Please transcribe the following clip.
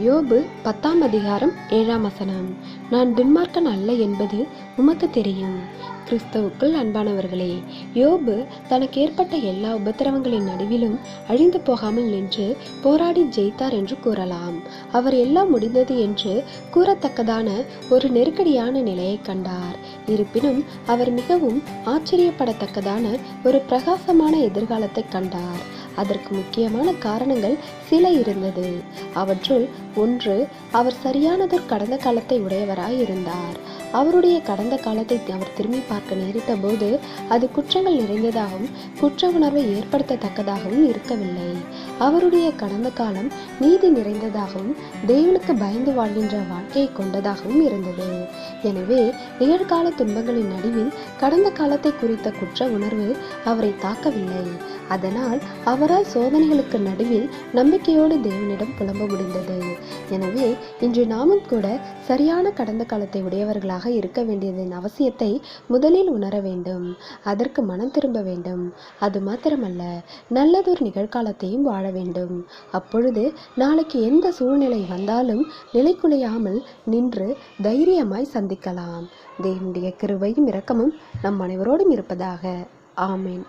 யோபு பத்தாம் அதிகாரம் ஏழாம் வசனம். நான் துன்மார்க்கன் அல்ல என்பது உமக்கு தெரியும். கிறிஸ்தவுக்குள் அன்பானவர்களே யோபு தனக்கு ஏற்பட்ட எல்லா உபத்திரவங்களின் நடுவிலும் அழிந்து போகாமல் நின்று போராடி ஜெயித்தார் என்று கூறலாம். அவர் எல்லாம் முடிந்தது என்று கூறத்தக்கதான ஒரு நெருக்கடியான நிலையை கண்டார். இருப்பினும் அவர் மிகவும் ஆச்சரியப்படத்தக்கதான ஒரு பிரகாசமான எதிர்காலத்தை கண்டார். அதற்கு முக்கியமான காரணங்கள் சில இருந்தது. அவற்றுள் ஒன்று அவர் சரியானதொரு கடந்த காலத்தை உடையவராய் இருந்தார் அவருடைய கடந்த காலத்தை அவர் திரும்பி பார்க்க நேரிட்ட போது அது குற்றங்கள் நிறைந்ததாகவும் குற்ற உணர்வை ஏற்படுத்தத்தக்கதாகவும் இருக்கவில்லை. அவருடைய கடந்த காலம் நீதி நிறைந்ததாகவும் தேவனுக்கு பயந்து வாழ்கின்ற வாழ்க்கையை கொண்டதாகவும் இருந்தது. எனவே நிகழ்கால துன்பங்களின் நடுவில் கடந்த காலத்தை குறித்த குற்ற உணர்வு அவரை தாக்கவில்லை. அதனால் அவரால் சோதனைகளுக்கு நடுவில் நம்பிக்கையோடு தேவனிடம் புலம்ப முடிந்தது. எனவே இன்று நாமும் கூட சரியான கடந்த காலத்தை உடையவர்களாக இருக்க வேண்டியதன் அவசியத்தை முதலில் உணர வேண்டும். அதற்கு மனம் திரும்ப வேண்டும். அது மாத்திரமல்ல நல்லதொரு நிகழ்காலத்தையும் வாழ வேண்டும். அப்பொழுது நாளைக்கு எந்த சூழ்நிலை வந்தாலும் நிலைக்குலையாமல் நின்று தைரியமாய் சந்திக்கலாம். தேவனுடைய கிருவையும் இரக்கமும் நம் அனைவரோடும் இருப்பதாக. ஆமேன்.